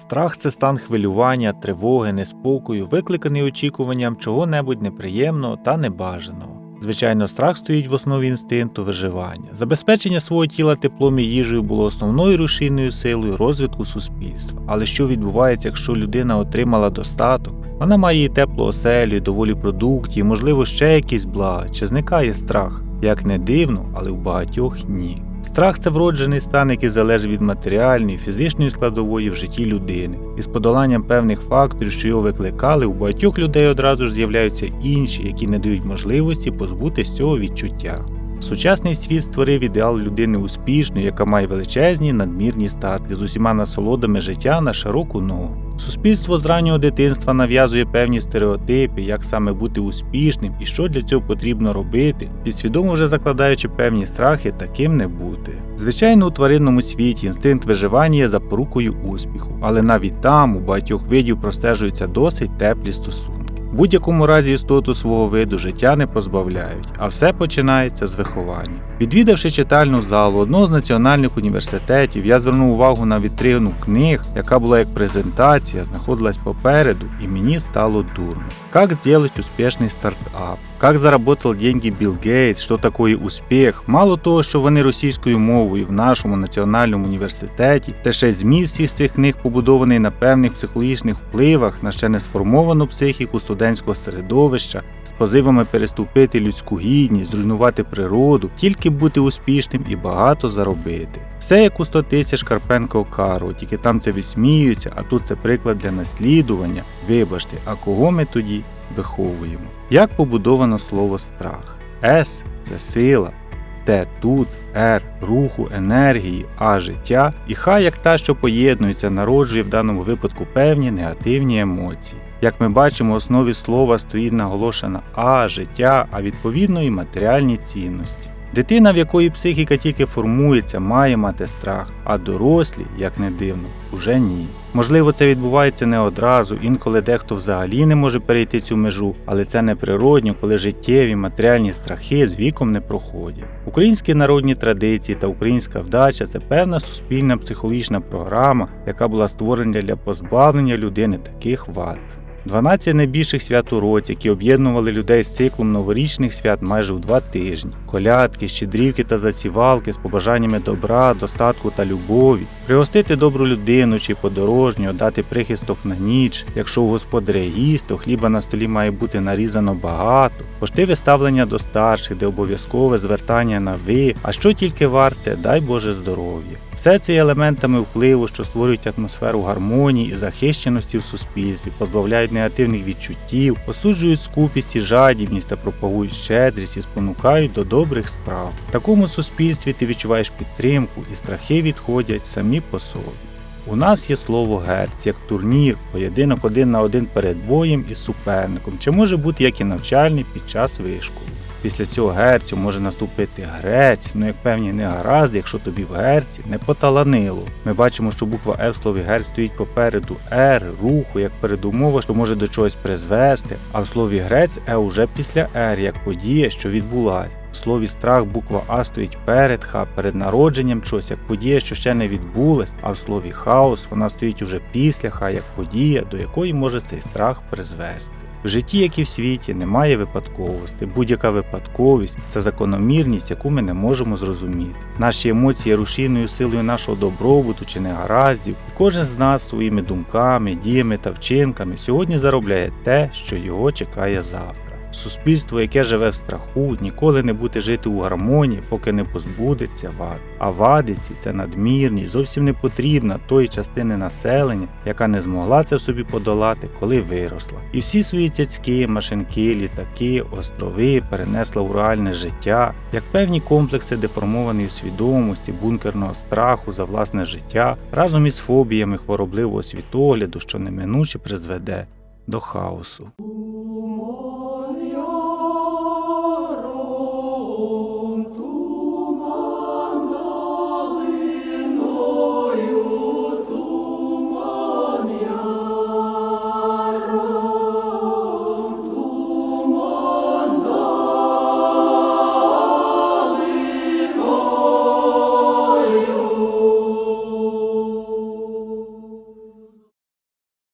Страх це стан хвилювання, тривоги, неспокою, викликаний очікуванням чого-небудь неприємного та небажаного. Звичайно, страх стоїть в основі інстинкту виживання. Забезпечення свого тіла теплом і їжею було основною рушійною силою розвитку суспільства. Але що відбувається, якщо людина отримала достаток? Вона має і теплу оселю, і доволі продуктів, і, можливо, ще якісь блага, чи зникає страх? Як не дивно, але у багатьох ні. Страх це вроджений стан, який залежить від матеріальної, фізичної складової в житті людини, і з подоланням певних факторів, що його викликали, у багатьох людей одразу ж з'являються інші, які не дають можливості позбутися цього відчуття. Сучасний світ створив ідеал людини успішної, яка має величезні надмірні статки з усіма насолодами життя на широку ногу. Суспільство з раннього дитинства нав'язує певні стереотипи, як саме бути успішним і що для цього потрібно робити, підсвідомо вже закладаючи певні страхи таким не бути. Звичайно, у тваринному світі інстинкт виживання є запорукою успіху, але навіть там у багатьох видів простежуються досить теплі стосунки. Будь-якому разі істоту свого виду життя не позбавляють, а все починається з виховання. Відвідавши читальну залу одного з національних університетів, я звернув увагу на вітрину книг, яка була як презентація, знаходилась попереду, і мені стало дурно. Как сделать успішний стартап? Как заработал деньги Білл Гейтс, що такое успіх? Мало того, що вони російською мовою в нашому національному університеті, та ще зміст всіх цих книг побудований на певних психологічних впливах на ще не сформовану психіку студентського середовища, з позивами переступити людську гідність, зруйнувати природу, тільки бути успішним і багато заробити. Все як у 100 тисяч Карпенко Каро, тільки там це висміюється, а тут це приклад для наслідування. Вибачте, а кого ми тоді виховуємо? Як побудовано слово страх? С це сила, Т тут, Р руху, енергії, А життя, і хай як та, що поєднується, народжує в даному випадку певні негативні емоції. Як ми бачимо, в основі слова стоїть наголошена А життя, а відповідно і матеріальні цінності. Дитина, в якої психіка тільки формується, має мати страх, а дорослі, як не дивно, уже ні. Можливо, це відбувається не одразу, інколи дехто взагалі не може перейти цю межу, але це неприродньо, коли життєві матеріальні страхи з віком не проходять. Українські народні традиції та українська вдача це певна суспільна психологічна програма, яка була створена для позбавлення людини таких вад. 12 найбільших свят у році, які об'єднували людей з циклом новорічних свят майже в два тижні, колядки, щедрівки та засівалки з побажаннями добра, достатку та любові, пригостити добру людину чи подорожню, дати прихисток на ніч. Якщо у господаря їсть, то хліба на столі має бути нарізано багато, поштиве ставлення до старших, де обов'язкове звертання на ви, а що тільки варте, дай Боже здоров'я. Все це є елементами впливу, що створюють атмосферу гармонії і захищеності в суспільстві, позбавляють негативних відчуттів, осуджують скупість і жадібність та пропагують щедрість і спонукають до добрих справ. В такому суспільстві ти відчуваєш підтримку і страхи відходять самі по собі. У нас є слово герць як турнір, поєдинок один на один перед боєм із суперником, чи може бути як і навчальний під час вишколу. Після цього герцю може наступити грець, ну як певні негаразди, якщо тобі в герці не поталанило. Ми бачимо, що буква F в слові герць стоїть попереду R, руху, як передумова, що може до чогось призвести, а в слові грець Е уже після R, як подія, що відбулась. В слові страх буква А стоїть перед Х, перед народженням чогось, як подія, що ще не відбулась, а в слові хаос вона стоїть уже після Х, як подія, до якої може цей страх призвести. В житті, як і в світі, немає випадковості. Будь-яка випадковість це закономірність, яку ми не можемо зрозуміти. Наші емоції рушійною силою нашого добробуту чи негараздів, і кожен з нас своїми думками, діями та вчинками сьогодні заробляє те, що його чекає завтра. Суспільство, яке живе в страху, ніколи не буде жити у гармонії, поки не позбудеться вад. А вадиці це надмірність, зовсім не потрібна тої частини населення, яка не змогла це в собі подолати, коли виросла. І всі свої цяцьки, машинки, літаки, острови перенесла у реальне життя, як певні комплекси деформованої свідомості, бункерного страху за власне життя, разом із фобіями хворобливого світогляду, що неминуче призведе до хаосу.